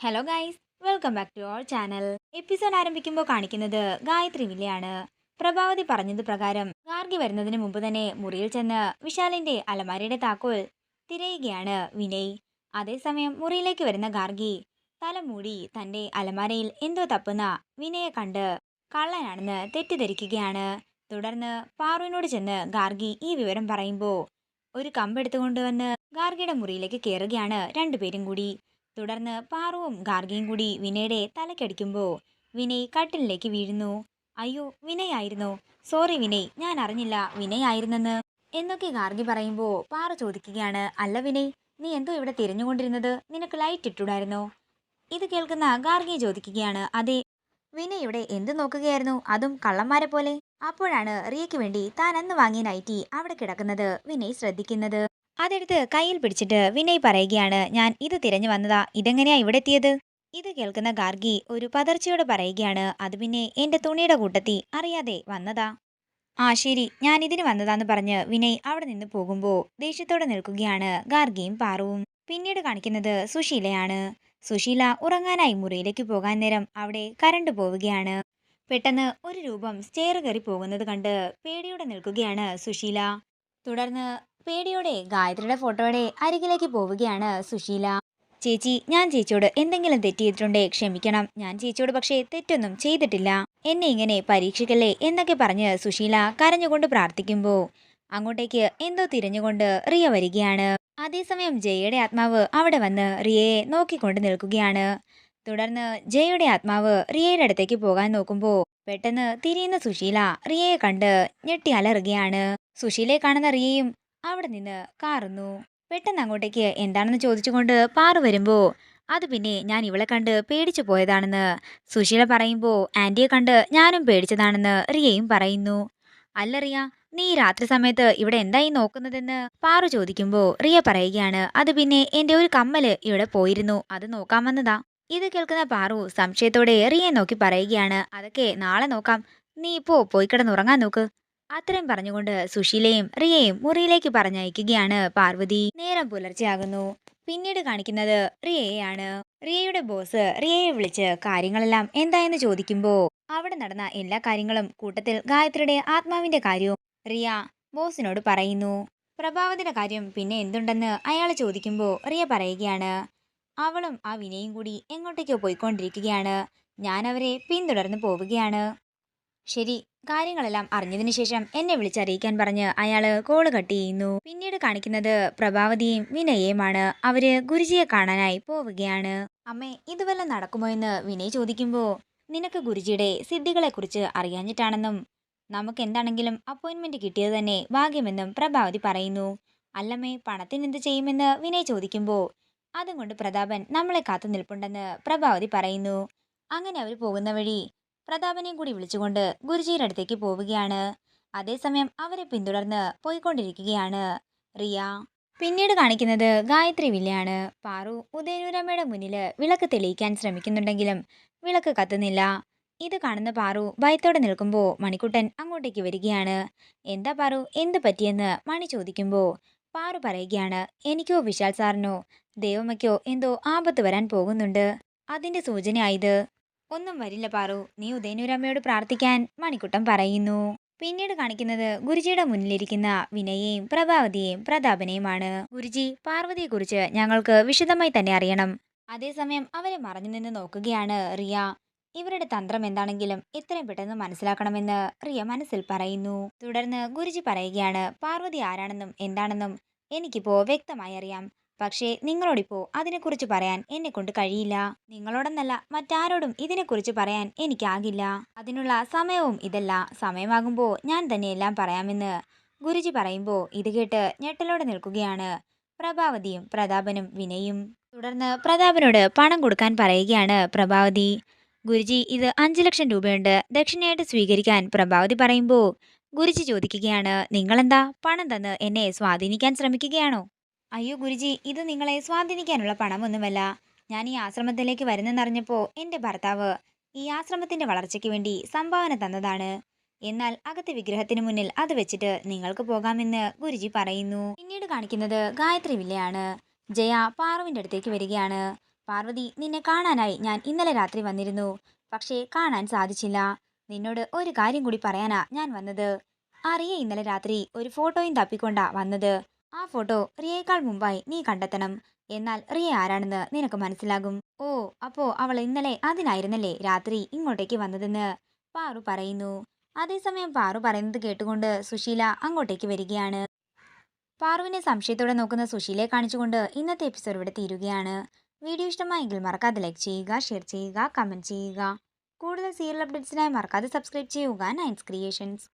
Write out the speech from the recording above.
Hello guys welcome back to our channel episode ആരംഭിക്കുമ്പോൾ കാണിക്കുന്നത് ഗായത്രി വില്ലയാണ്. പ്രഭാവതി പറഞ്ഞത് പ്രകാരം ഗാർഗി വരുന്നതിന് മുമ്പ് തന്നെ മുറിയിൽ ചെന്ന് വിശാലിന്റെ അലമാരയുടെ താക്കോൽ തിരയുകയാണ് വിനയ്. അതേസമയം മുറിയിലേക്ക് വരുന്ന ഗാർഗി തല മൂടി തന്റെ അലമാരയിൽ എന്തോ തപ്പുന്ന വിനയെ കണ്ട് കള്ളനാണെന്ന് തെറ്റിദ്ധരിക്കുകയാണ്. തുടർന്ന് പാറുവിനോട് ചെന്ന് ഗാർഗി ഈ വിവരം പറയുമ്പോൾ ഒരു കമ്പെടുത്തു കൊണ്ടുവന്ന് ഗാർഗിയുടെ മുറിയിലേക്ക് കയറുകയാണ് രണ്ടുപേരും കൂടി. തുടർന്ന് പാറുവും ഗാർഗിയും കൂടി വിനയുടെ തലക്കടിക്കുമ്പോൾ വിനയ് കട്ടിലിലേക്ക് വീഴുന്നു. അയ്യോ വിനയായിരുന്നു. സോറി വിനയ് ഞാൻ അറിഞ്ഞില്ല വിനയായിരുന്നെന്ന് എന്നൊക്കെ ഗാർഗി പറയുമ്പോൾ പാറു ചോദിക്കുകയാണ്. അല്ല വിനയ് നീ എന്തോ ഇവിടെ തിരഞ്ഞുകൊണ്ടിരുന്നത്? നിനക്ക് ലൈറ്റ് ഇട്ടൂടായിരുന്നോ ഇത് കേൾക്കുന്ന ഗാർഗി ചോദിക്കുകയാണ്. അതെ വിനയ് ഇവിടെ എന്ത് നോക്കുകയായിരുന്നു? അതും കള്ളന്മാരെ പോലെ? അപ്പോഴാണ് റിയയ്ക്ക് വേണ്ടി താൻ അന്ന് വാങ്ങിയ നൈറ്റി അവിടെ കിടക്കുന്നത് വിനയ് ശ്രദ്ധിക്കുന്നത്. അതെടുത്ത് കയ്യിൽ പിടിച്ചിട്ട് വിനയ് പറയുകയാണ് ഞാൻ ഇത് തിരഞ്ഞു വന്നതാ. ഇതെങ്ങനെയാ ഇവിടെ എത്തിയത്? ഇത് കേൾക്കുന്ന ഗാർഗി ഒരു പതർച്ചയോട് പറയുകയാണ് അത് പിന്നെ എന്റെ തുണിയുടെ കൂട്ടത്തി. അറിയാതെ വന്നതാ. ആ ശരി. ഞാൻ ഇതിന് വന്നതാന്ന് പറഞ്ഞ് വിനയ് അവിടെ നിന്ന് പോകുമ്പോൾ ദേഷ്യത്തോടെ നിൽക്കുകയാണ്. ഗാർഗിയും പാറുവും പിന്നീട് കാണിക്കുന്നത് സുശീലയാണ്. സുശീല ഉറങ്ങാനായി മുറിയിലേക്ക് പോകാൻ നേരം അവിടെ കരണ്ട് പോവുകയാണ്. പെട്ടെന്ന് ഒരു രൂപം സ്റ്റെയർ കയറി പോകുന്നത് കണ്ട് പേടിയോടെ നിൽക്കുകയാണ് സുശീല. തുടർന്ന് പേടിയോടെ ഗായത്രിയുടെ ഫോട്ടോയുടെ അരികിലേക്ക് പോവുകയാണ് സുശീല. ചേച്ചി ഞാൻ ചേച്ചിയോട് എന്തെങ്കിലും തെറ്റ് ചെയ്തിട്ടുണ്ടേ ക്ഷമിക്കണം. ഞാൻ ചേച്ചിയോട് പക്ഷേ തെറ്റൊന്നും ചെയ്തിട്ടില്ല. എന്നെ ഇങ്ങനെ പരീക്ഷിക്കല്ലേ എന്നൊക്കെ പറഞ്ഞ് സുശീല കരഞ്ഞുകൊണ്ട് പ്രാർത്ഥിക്കുമ്പോൾ അങ്ങോട്ടേക്ക് എന്തോ തിരഞ്ഞുകൊണ്ട് റിയ വരികയാണ്. അതേസമയം ജയയുടെ ആത്മാവ് അവിടെ വന്ന് റിയയെ നോക്കിക്കൊണ്ട് നിൽക്കുകയാണ്. തുടർന്ന് ജയയുടെ ആത്മാവ് റിയയുടെ അടുത്തേക്ക് പോകാൻ നോക്കുമ്പോൾ പെട്ടെന്ന് തിരിയുന്ന സുശീല റിയയെ കണ്ട് ഞെട്ടി അലറുകയാണ്. സുശീലയെ കാണുന്ന റിയയും അവിടെ നിന്ന് കാറുന്നു. പെട്ടെന്ന് അങ്ങോട്ടേക്ക് എന്താണെന്ന് ചോദിച്ചുകൊണ്ട് പാറു വരുമ്പോ അത് പിന്നെ ഞാൻ ഇവളെ കണ്ട് പേടിച്ചു പോയതാണെന്ന്. സുശീല പറയുമ്പോൾ ആന്റിയെ കണ്ട് ഞാനും പേടിച്ചതാണെന്ന് റിയയും പറയുന്നു. അല്ല റിയ നീ രാത്രി സമയത്ത് ഇവിടെ എന്തായി നോക്കുന്നതെന്ന്? പാറു ചോദിക്കുമ്പോൾ റിയ പറയുകയാണ് അത് പിന്നെ എന്റെ ഒരു കമ്മൽ ഇവിടെ പോയിരുന്നു. അത് നോക്കാൻ വന്നതാ. ഇത് കേൾക്കുന്ന പാറു സംശയത്തോടെ റിയെ നോക്കി പറയുകയാണ് അതൊക്കെ നാളെ നോക്കാം. നീ ഇപ്പോ പോയി കിടന്നുറങ്ങാൻ നോക്ക്. അത്രയും പറഞ്ഞുകൊണ്ട് സുശീലയും റിയയും മുറിയിലേക്ക് പറഞ്ഞയക്കുകയാണ് പാർവതി. നേരം പുലർച്ചെയാകുന്നു. പിന്നീട് കാണിക്കുന്നത് റിയയാണ് റിയയുടെ ബോസ് റിയയെ വിളിച്ച് കാര്യങ്ങളെല്ലാം എന്തായെന്ന് ചോദിക്കുമ്പോൾ അവിടെ നടന്ന എല്ലാ കാര്യങ്ങളും കൂട്ടത്തിൽ ഗായത്രിയുടെ ആത്മാവിന്റെ കാര്യവും റിയ ബോസിനോട് പറയുന്നു. പ്രഭാവതിയുടെ കാര്യം പിന്നെ എന്തുണ്ടെന്ന് അയാൾ ചോദിക്കുമ്പോൾ റിയ പറയുകയാണ്. അവളും ആ വിനയും കൂടി എങ്ങോട്ടേക്കോ പോയിക്കൊണ്ടിരിക്കുകയാണ്. ഞാൻ അവരെ പിന്തുടർന്ന് പോവുകയാണ്. ശരി കാര്യങ്ങളെല്ലാം അറിഞ്ഞതിന് ശേഷം എന്നെ വിളിച്ചറിയിക്കാൻ പറഞ്ഞ് അയാൾ കോൾ കട്ട് ചെയ്യുന്നു. പിന്നീട് കാണിക്കുന്നത് പ്രഭാവതിയും വിനയേയുമാണ്. അവർ ഗുരുജിയെ കാണാനായി പോവുകയാണ്. അമ്മേ ഇതുവല്ല നടക്കുമോ എന്ന് വിനയ് ചോദിക്കുമ്പോ നിനക്ക് ഗുരുജിയുടെ സിദ്ധികളെക്കുറിച്ച് അറിയാഞ്ഞിട്ടാണെന്നും നമുക്ക് എന്താണെങ്കിലും അപ്പോയിന്റ്മെന്റ് കിട്ടിയത് തന്നെ ഭാഗ്യമെന്നും പ്രഭാവതി പറയുന്നു. അല്ലമ്മേ പണത്തിന് എന്ത് ചെയ്യുമെന്ന് വിനയ് ചോദിക്കുമ്പോൾ അതും കൊണ്ട് പ്രതാപൻ നമ്മളെ കാത്തു നിൽപ്പുണ്ടെന്ന് പ്രഭാവതി പറയുന്നു. അങ്ങനെ അവർ പോകുന്ന വഴി പ്രതാപനെയും കൂടി വിളിച്ചുകൊണ്ട് ഗുരുജിയുടെ അടുത്തേക്ക് പോവുകയാണ്. അതേസമയം അവരെ പിന്തുടർന്ന് പോയിക്കൊണ്ടിരിക്കുകയാണ്. റിയ പിന്നീട് കാണിക്കുന്നത് ഗായത്രി വില്ലയാണ്. പാറു ഉദയനൂരമ്മയുടെ മുന്നിൽ വിളക്ക് തെളിയിക്കാൻ ശ്രമിക്കുന്നുണ്ടെങ്കിലും വിളക്ക് കത്തുന്നില്ല. ഇത് കാണുന്ന പാറു ഭയത്തോടെ നിൽക്കുമ്പോൾ മണിക്കുട്ടൻ അങ്ങോട്ടേക്ക് വരികയാണ്. എന്താ പാറു എന്ത് പറ്റിയെന്ന് മണി ചോദിക്കുമ്പോൾ പാറു പറയുകയാണ് എനിക്കോ വിശാൽ സാറിനോ ദേവമ്മയ്ക്കോ എന്തോ ആപത്ത് വരാൻ പോകുന്നുണ്ട്. അതിന്റെ സൂചനയായത് ഒന്നും വരില്ല പാറു. നീ ഉദയനൂരമ്മയോട് പ്രാർത്ഥിക്കാൻ മണിക്കുട്ടൻ പറയുന്നു. പിന്നീട് കാണിക്കുന്നത് ഗുരുജിയുടെ മുന്നിലിരിക്കുന്ന വിനയെയും പ്രഭാവതിയെയും പ്രതാപനെയുമാണ്. ഗുരുജി പാർവതിയെക്കുറിച്ച് ഞങ്ങൾക്ക് വിശദമായി തന്നെ അറിയണം. അതേസമയം അവരെ മറഞ്ഞു നിന്ന് നോക്കുകയാണ് റിയ. ഇവരുടെ തന്ത്രം എന്താണെങ്കിലും എത്രയും പെട്ടെന്ന് മനസ്സിലാക്കണമെന്ന് റിയ മനസ്സിൽ പറയുന്നു. തുടർന്ന് ഗുരുജി പറയുകയാണ് പാർവതി ആരാണെന്നും എന്താണെന്നും എനിക്കിപ്പോ വ്യക്തമായി അറിയാം. പക്ഷേ നിങ്ങളോടിപ്പോ അതിനെക്കുറിച്ച് പറയാൻ എന്നെക്കൊണ്ട് കഴിയില്ല. നിങ്ങളോടെന്നല്ല മറ്റാരോടും ഇതിനെക്കുറിച്ച് പറയാൻ എനിക്കാകില്ല. അതിനുള്ള സമയവും ഇതല്ല. സമയമാകുമ്പോൾ ഞാൻ തന്നെ എല്ലാം പറയാമെന്ന് ഗുരുജി പറയുമ്പോൾ ഇത് കേട്ട് ഞെട്ടലോടെ നിൽക്കുകയാണ് പ്രഭാവതിയും പ്രതാപനും വിനയും. തുടർന്ന് പ്രതാപനോട് പണം കൊടുക്കാൻ പറയുകയാണ് പ്രഭാവതി. ഗുരുജി ഇത് അഞ്ചു ലക്ഷം രൂപയുണ്ട്. ദക്ഷിണയായിട്ട് സ്വീകരിക്കാൻ പ്രഭാവതി പറയുമ്പോൾ ഗുരുജി ചോദിക്കുകയാണ് നിങ്ങളെന്താ പണം തന്ന് എന്നെ സ്വാധീനിക്കാൻ ശ്രമിക്കുകയാണോ? അയ്യോ ഗുരുജി ഇത് നിങ്ങളെ സ്വാധീനിക്കാനുള്ള പണമൊന്നുമല്ല. ഞാൻ ഈ ആശ്രമത്തിലേക്ക് വരുന്നെന്നറിഞ്ഞപ്പോൾ എന്റെ ഭർത്താവ് ഈ ആശ്രമത്തിന്റെ വളർച്ചയ്ക്ക് വേണ്ടി സംഭാവന തന്നതാണ്. എന്നാൽ അകത്തെ വിഗ്രഹത്തിന് മുന്നിൽ അത് വെച്ചിട്ട് നിങ്ങൾക്ക് പോകാമെന്ന് ഗുരുജി പറയുന്നു. പിന്നീട് കാണിക്കുന്നത് ഗായത്രി വില്ലയാണ്. ജയ പാർവിന്റെ അടുത്തേക്ക് വരികയാണ്. പാർവതി നിന്നെ കാണാനായി ഞാൻ ഇന്നലെ രാത്രി വന്നിരുന്നു. പക്ഷേ കാണാൻ സാധിച്ചില്ല. നിന്നോട് ഒരു കാര്യം കൂടി പറയാനാ ഞാൻ വന്നത്. അറിയേ ഇന്നലെ രാത്രി ഒരു ഫോട്ടോയും തപ്പിക്കൊണ്ടാ വന്നത്. ആ ഫോട്ടോ റിയേക്കാൾ മുമ്പായി നീ കണ്ടെത്തണം. എന്നാൽ റിയ ആരാണെന്ന് നിനക്ക് മനസ്സിലാകും. ഓ അപ്പോ അവൾ ഇന്നലെ അതിനായിരുന്നല്ലേ രാത്രി ഇങ്ങോട്ടേക്ക് വന്നതെന്ന്? പാറു പറയുന്നു. അതേസമയം പാറു പറയുന്നത് കേട്ടുകൊണ്ട് സുശീല അങ്ങോട്ടേക്ക് വരികയാണ്. പാറുവിനെ സംശയത്തോടെ നോക്കുന്ന സുശീലയെ കാണിച്ചുകൊണ്ട് ഇന്നത്തെ എപ്പിസോഡ് ഇവിടെ തീരുകയാണ്. വീഡിയോ ഇഷ്ടമായെങ്കിൽ മറക്കാതെ ലൈക്ക് ചെയ്യുക ഷെയർ ചെയ്യുക കമന്റ് ചെയ്യുക. കൂടുതൽ സീരിയൽ അപ്ഡേറ്റ്സിനായി മറക്കാതെ സബ്സ്ക്രൈബ് ചെയ്യുക നയൻസ് ക്രിയേഷൻസ്